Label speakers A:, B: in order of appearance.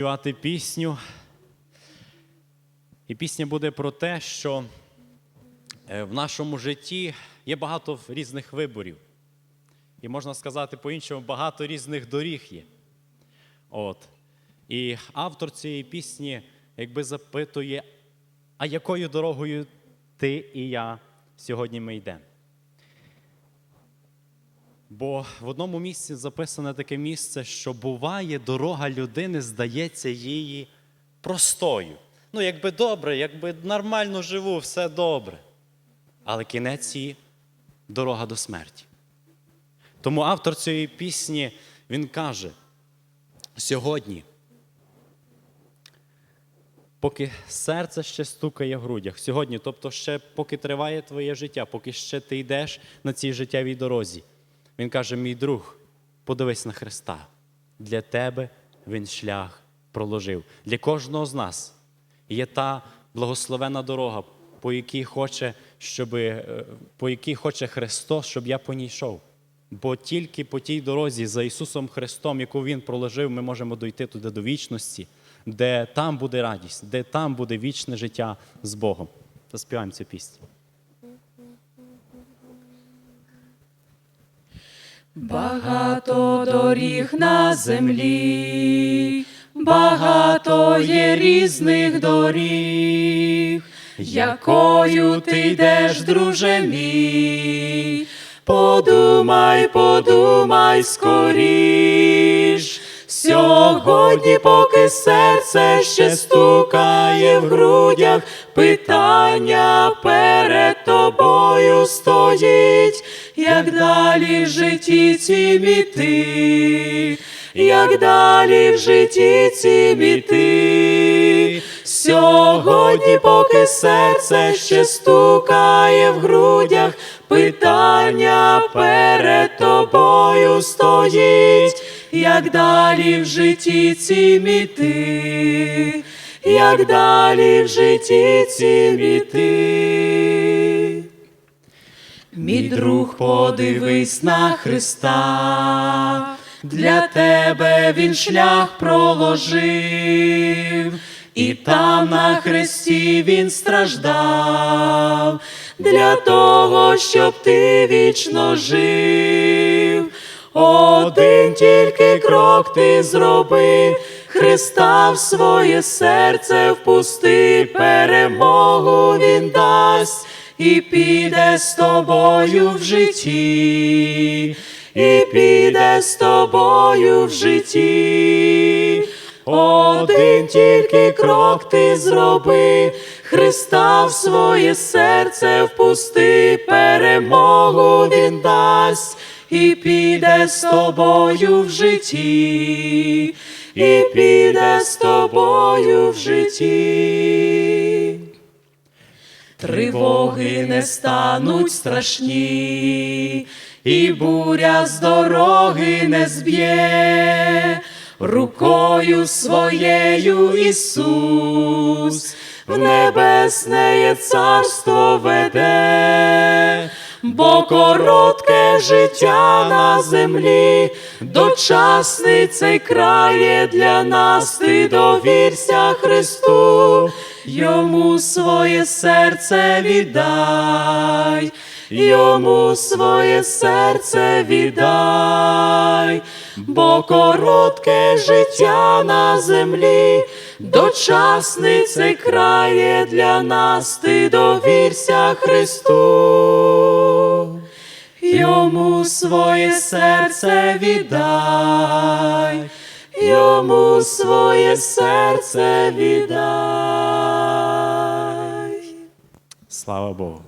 A: співати пісню. І пісня буде про те, що е, в нашому житті є багато різних виборів. І можна сказати по-іншому, багато різних доріг є. От. І автор цієї пісні якби запитує, а якою дорогою ти і я сьогодні ми йдемо? Бо в одному місці записане таке місце, що буває, дорога людини здається її простою. Ну, якби добре, якби нормально живу, все добре. Але кінець її дорога до смерті. Тому автор цієї пісні він каже: сьогодні, поки серце ще стукає в грудях, сьогодні, тобто ще поки триває твоє життя, поки ще ти йдеш на цій життєвій дорозі. Він каже: мій друг, подивись на Христа. Для тебе Він шлях проложив. Для кожного з нас є та благословена дорога, по якій хоче, щоб, е, по якій хоче Христос, щоб я по ній йшов. Бо тільки по тій дорозі за Ісусом Христом, яку Він проложив, ми можемо дойти туди до вічності, де там буде радість, де там буде вічне життя з Богом. Заспіваємо цю пісню.
B: Багато доріг на землі, багато є різних доріг, якою ти йдеш, друже мій, подумай, подумай скоріш. Сьогодні, поки серце ще стукає в грудях, питання перед тобою стоїть, як далі в житті цім іти, як далі в житті цім іти. Сьогодні, поки серце ще стукає в грудях, питання перед тобою стоїть, як далі в житті цім іти, як далі в житті цім іти. Мій друг, подивись на Христа, для тебе він шлях проложив, і там на хресті він страждав, для того, щоб ти вічно жив. Один тільки крок ти зроби, Христа в своє серце впусти, перемогу він дасть і піде з тобою в житті, і піде з тобою в житті. Один тільки крок ти зроби, Христа в своє серце впусти, перемогу він дасть. І піде з тобою в житті, і піде з тобою в житті. Тривоги не стануть страшні, і буря з дороги не зб'є, рукою своєю Ісус в небесне царство веде, бо коротке життя на землі, дочасний цей край є для нас, ти довірся Христу, йому своє серце віддай. Йому своє серце віддай, бо коротке життя на землі, дочасний цей край є для нас, ти довірся Христу. Йому своє серце віддай, йому своє серце віддай.
A: Слава Богу!